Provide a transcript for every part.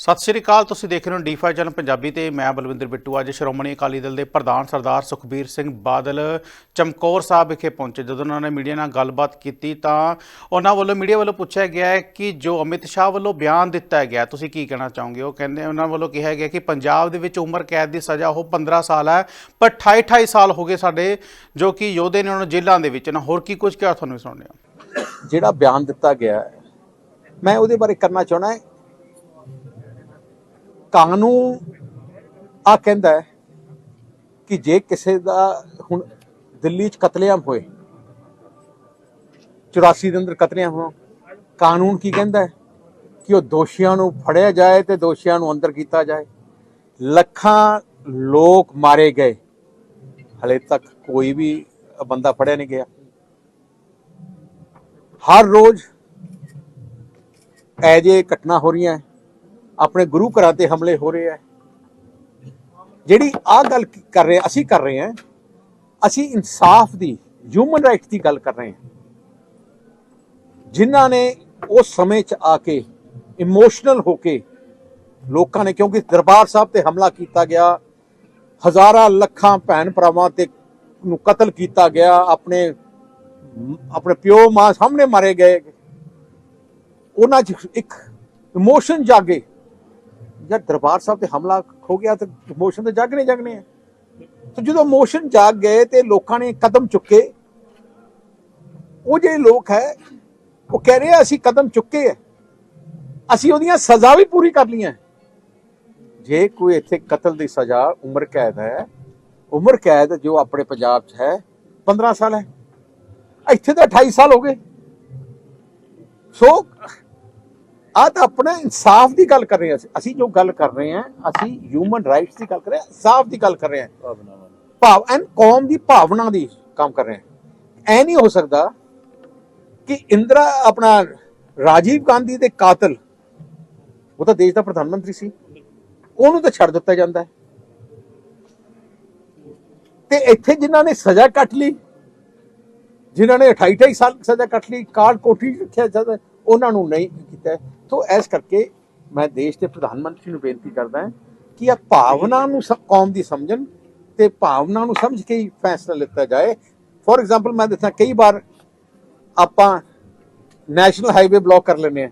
ਸਤਿ ਸ਼੍ਰੀ ਅਕਾਲ, ਤੁਸੀਂ ਦੇਖ ਰਹੇ ਹੋ ਡੀ5 ਚੈਨਲ ਪੰਜਾਬੀ ਤੇ ਮੈਂ ਬਲਵਿੰਦਰ ਬਿੱਟੂ। ਅੱਜ ਸ਼੍ਰੋਮਣੀ ਅਕਾਲੀ ਦਲ ਦੇ ਪ੍ਰਧਾਨ ਸਰਦਾਰ ਸੁਖਬੀਰ ਸਿੰਘ ਬਾਦਲ ਚਮਕੌਰ ਸਾਹਿਬ ਵਿਖੇ ਪਹੁੰਚੇ। ਜਦੋਂ ਉਹਨਾਂ ਨੇ ਮੀਡੀਆ ਨਾਲ ਗੱਲਬਾਤ ਕੀਤੀ ਤਾਂ ਉਹਨਾਂ ਵੱਲੋਂ, ਮੀਡੀਆ ਵੱਲੋਂ ਪੁੱਛਿਆ ਗਿਆ ਹੈ ਕਿ ਜੋ ਅਮਿਤ ਸ਼ਾਹ ਵੱਲੋਂ ਬਿਆਨ ਦਿੱਤਾ ਗਿਆ, ਤੁਸੀਂ ਕੀ ਕਹਿਣਾ ਚਾਹੋਗੇ? ਉਹ ਕਹਿੰਦੇ, ਉਹਨਾਂ ਵੱਲੋਂ ਕਿਹਾ ਗਿਆ ਕਿ ਪੰਜਾਬ ਦੇ ਵਿੱਚ ਉਮਰ ਕੈਦ ਦੀ ਸਜ਼ਾ ਉਹ 15 ਸਾਲ ਹੈ, ਪਰ 28 28 ਸਾਲ ਹੋ ਗਏ ਸਾਡੇ, ਜੋ ਕਿ ਯੋਧੇ ਨੇ ਉਹਨਾਂ ਜੇਲ੍ਹਾਂ ਦੇ ਵਿੱਚ। ਨਾ, ਹੋਰ ਕੀ ਕੁਝ ਕਿਹਾ ਤੁਹਾਨੂੰ ਵੀ ਸੁਣਦੇ ਹਾਂ ਜਿਹੜਾ ਬਿਆਨ ਦਿੱਤਾ ਗਿਆ ਮੈਂ ਉਹਦੇ ਬਾਰੇ ਕਰਨਾ ਚਾਹਣਾ ਕਾਨੂੰਨ ਆ ਕਹਿੰਦਾ ਹੈ ਕਿ ਜੇ ਕਿਸੇ ਦਾ ਹੁਣ ਦਿੱਲੀ 'ਚ ਕਤਲੇਆਮ ਹੋਏ 84 ਦੇ ਅੰਦਰ ਕਤਲੇਆਮ ਹੋ ਕਾਨੂੰਨ ਕੀ ਕਹਿੰਦਾ ਹੈ? ਕਿ ਉਹ ਦੋਸ਼ੀਆਂ ਨੂੰ ਫੜਿਆ ਜਾਏ ਤੇ ਦੋਸ਼ੀਆਂ ਨੂੰ ਅੰਦਰ ਕੀਤਾ ਜਾਏ। ਲੱਖਾਂ ਲੋਕ ਮਾਰੇ ਗਏ। ਹਲੇ ਤੱਕ ਕੋਈ ਵੀ ਬੰਦਾ ਫੜਿਆ ਨਹੀਂ ਗਿਆ। ਹਰ ਰੋਜ਼ ਇਹ ਜੇ ਘਟਨਾ ਹੋ ਰਹੀਆਂ ਹੈ। ਆਪਣੇ ਗੁਰੂ ਘਰਾਂ ਤੇ ਹਮਲੇ ਹੋ ਰਹੇ ਹੈ ਜਿਹੜੀ ਆ ਗੱਲ ਕਰ ਰਹੇ ਅਸੀਂ ਕਰ ਰਹੇ ਹਾਂ ਅਸੀਂ ਇਨਸਾਫ ਦੀ ਹਿਊਮਨ ਰਾਈਟਸ ਦੀ ਗੱਲ ਕਰ ਰਹੇ ਹਾਂ ਜਿਨ੍ਹਾਂ ਨੇ ਉਸ ਸਮੇਂ 'ਚ ਆ ਕੇ ਇਮੋਸ਼ਨਲ ਹੋ ਕੇ ਲੋਕਾਂ ਨੇ, ਕਿਉਂਕਿ ਦਰਬਾਰ ਸਾਹਿਬ ਤੇ ਹਮਲਾ ਕੀਤਾ ਗਿਆ, ਹਜ਼ਾਰਾਂ ਲੱਖਾਂ ਭੈਣ ਭਰਾਵਾਂ ਤੇ ਨੂੰ ਕਤਲ ਕੀਤਾ ਗਿਆ, ਆਪਣੇ ਆਪਣੇ ਪਿਓ ਮਾਂ ਸਾਹਮਣੇ ਮਾਰੇ ਗਏ। ਉਹਨਾਂ 'ਚ ਇੱਕ ਇਮੋਸ਼ਨ ਜਾਗੇ। ਜਦ ਦਰਬਾਰ ਸਾਹਿਬ ਤੇ ਹਮਲਾ ਹੋ ਗਿਆ ਤੇ ਇਮੋਸ਼ਨ ਤੇ ਜਾਗਣੇ ਜਾਗਣੇ ਆ। ਤੇ ਜਦੋਂ ਮੋਸ਼ਨ ਜਾਗ ਗਏ ਤੇ ਲੋਕਾਂ ਨੇ ਕਦਮ ਚੁੱਕੇ, ਉਹ ਜਿਹੜੇ ਲੋਕ ਹੈ, ਉਹ ਕਹਿ ਰਹੇ ਅਸੀਂ ਕਦਮ ਚੁੱਕੇ ਆ। ਅਸੀਂ ਉਹਦੀਆਂ ਸਜ਼ਾ ਵੀ ਪੂਰੀ ਕਰ ਲਈਆਂ। ਜੇ ਕੋਈ ਇੱਥੇ ਕਤਲ ਦੀ ਸਜ਼ਾ, ਉਮਰ ਕੈਦ ਹੈ, ਉਮਰ ਕੈਦ ਜੋ ਆਪਣੇ ਪੰਜਾਬ 'ਚ ਹੈ 15 ਸਾਲ ਹੈ। ਇੱਥੇ ਤਾਂ 28 ਸਾਲ ਹੋ ਗਏ। ਸੋ ਆ ਤਾਂ ਆਪਣਾ ਇਨਸਾਫ ਦੀ ਗੱਲ ਕਰ ਰਹੇ ਹਾਂ ਅਸੀਂ। ਅਸੀਂ ਜੋ ਗੱਲ ਕਰ ਰਹੇ ਹਾਂ, ਅਸੀਂ ਹਿਊਮਨ ਰਾਈਟਸ ਦੀ ਗੱਲ ਕਰ ਰਹੇ ਹਾਂ, ਇਨਸਾਫ ਦੀ ਗੱਲ ਕਰ ਰਹੇ ਹਾਂ। ਭਾਵ ਐਨ ਕੌਮ ਦੀ ਭਾਵਨਾ ਦੀ ਕੰਮ ਕਰ ਰਹੇ ਹਾਂ। ਐ ਨਹੀਂ ਹੋ ਸਕਦਾ ਕਿ ਇੰਦਰਾ ਆਪਣਾ ਰਾਜੀਵ ਗਾਂਧੀ ਦੇ ਕਾਤਲ, ਉਹ ਤਾਂ ਦੇਸ਼ ਦਾ ਪ੍ਰਧਾਨ ਮੰਤਰੀ ਸੀ, ਉਹਨੂੰ ਤਾਂ ਛੱਡ ਦਿੱਤਾ ਜਾਂਦਾ ਹੈ। ਤੇ ਇੱਥੇ ਜਿਨ੍ਹਾਂ ਨੇ ਸਜ਼ਾ ਕੱਟ ਲਈ, ਜਿਨ੍ਹਾਂ ਨੇ 28 28 ਸਾਲ ਸਜ਼ਾ ਕੱਟ ਲਈ, ਕਾਲ ਕੋਠੀ 'ਚ ਰੱਖਿਆ ਜਾਂਦਾ ਉਹਨਾਂ ਨੂੰ ਨਹੀਂ ਕੀਤਾ। ਤੋਂ ਇਸ ਕਰਕੇ ਮੈਂ ਦੇਸ਼ ਦੇ ਪ੍ਰਧਾਨ ਮੰਤਰੀ ਨੂੰ ਬੇਨਤੀ ਕਰਦਾ ਹਾਂ ਕਿ ਇਹ ਭਾਵਨਾ ਨੂੰ ਕੌਮ ਦੀ ਸਮਝਣ ਤੇ ਭਾਵਨਾ ਨੂੰ ਸਮਝ ਕੇ ਹੀ ਫੈਸਲਾ ਲਿੱਤਾ ਜਾਏ। ਫੋਰ ਐਗਜ਼ਾਮਪਲ ਮੈਂ ਦੱਸਾਂ ਕਈ ਵਾਰ ਆਪਾਂ ਨੈਸ਼ਨਲ ਹਾਈਵੇ ਬਲੌਕ ਕਰ ਲੈਂਦੇ ਆ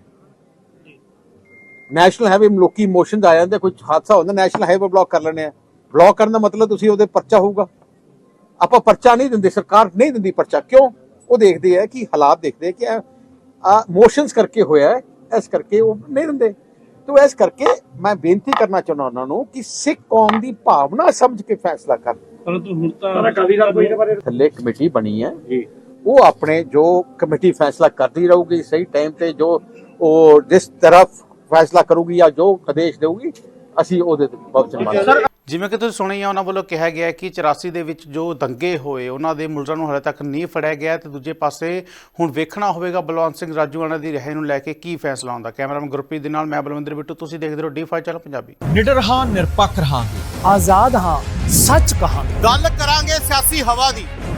ਨੈਸ਼ਨਲ ਹਾਈਵੇ ਲੋਕੀ ਇਮੋਸ਼ਨ ਆ ਜਾਂਦੇ, ਕੋਈ ਹਾਦਸਾ ਹੁੰਦਾ, ਨੈਸ਼ਨਲ ਹਾਈਵੇ ਬਲੌਕ ਕਰ ਲੈਂਦੇ ਆ ਬਲੌਕ ਕਰਨ ਦਾ ਮਤਲਬ ਤੁਸੀਂ ਉਹਦੇ ਪਰਚਾ ਹੋਊਗਾ। ਆਪਾਂ ਪਰਚਾ ਨਹੀਂ ਦਿੰਦੇ, ਸਰਕਾਰ ਨਹੀਂ ਦਿੰਦੀ ਪਰਚਾ। ਕਿਉਂ? ਉਹ ਦੇਖਦੇ ਆ ਕਿ ਹਾਲਾਤ ਦੇਖਦੇ ਆ ਕਿ ਆ ਮੋਸ਼ਨਸ ਕਰਕੇ ਹੋਇਆ ਹੈ ਇਸ ਕਰਕੇ ਉਹ ਨਹੀਂ ਦਿੰਦੇ। ਤੋ ਇਸ ਕਰਕੇ ਮੈਂ ਬੇਨਤੀ ਕਰਨਾ ਚਾਹੁੰਦਾ ਉਹਨਾਂ ਨੂੰ ਕਿ ਸਿੱਖ ਕੌਮ ਦੀ ਭਾਵਨਾ ਸਮਝ ਕੇ ਫੈਸਲਾ ਕਰਨ। ਪਰੰਤੂ ਹੁਣ ਤਾਂ ਅਕਾਲੀ ਦਲ ਕੋਈ ਬਾਰੇ ਥੱਲੇ ਕਮੇਟੀ ਬਣੀ ਹੈ। ਉਹ ਆਪਣੇ ਜੋ ਕਮੇਟੀ ਫੈਸਲਾ ਕਰਦੀ ਰਹੂਗੀ ਸਹੀ ਟਾਈਮ ਤੇ ਜੋ ਉਹ ਜਿਸ ਤਰਫ ਫੈਸਲਾ ਕਰੂਗੀ ਜਾਂ ਜੋ ਆਦੇਸ਼ ਦੇਊਗੀ ਅਸੀਂ ਉਹਦੇ ਤੇ ਬਚਨ ਮੰਨਾਂਗੇ ਜਿਵੇਂ ਕਿ ਤੁਸੀਂ ਸੁਣੀ ਆ ਉਹਨਾਂ ਵੱਲੋਂ ਕਿਹਾ ਗਿਆ ਹੈ ਕਿ 84 ਦੇ ਵਿੱਚ ਜੋ ਦੰਗੇ ਹੋਏ ਉਹਨਾਂ ਦੇ ਮੁਲਜ਼ਮਾਂ ਨੂੰ ਹਾਲੇ ਤੱਕ ਨਹੀਂ ਫੜਿਆ ਗਿਆ ਤੇ ਦੂਜੇ ਪਾਸੇ ਹੁਣ ਵੇਖਣਾ ਹੋਵੇਗਾ ਬਲਵੰਤ ਸਿੰਘ ਰਾਜੂਆਣਾ ਦੀ ਰਿਹਾਈ ਨੂੰ ਲੈ ਕੇ ਕੀ ਫੈਸਲਾ ਆਉਂਦਾ। ਕੈਮਰਾਮੈਨ ਗੁਰਪ੍ਰੀਤ ਦੇ ਨਾਲ ਮੈਂ ਬਲਵਿੰਦਰ ਬਿੱਟੂ ਤੁਸੀਂ ਦੇਖਦੇ ਰਹੋ ਡੀ5 ਚੈਨਲ ਪੰਜਾਬੀ। ਨਿਡਰ ਹਾਂ ਨਿਰਪੱਖ ਰਹਾਂਗੇ। ਆਜ਼ਾਦ ਹਾਂ ਸੱਚ ਕਹਾਂਗੇ। ਗੱਲ ਕਰਾਂਗੇ ਸਿਆਸੀ ਹਵਾ ਦੀ।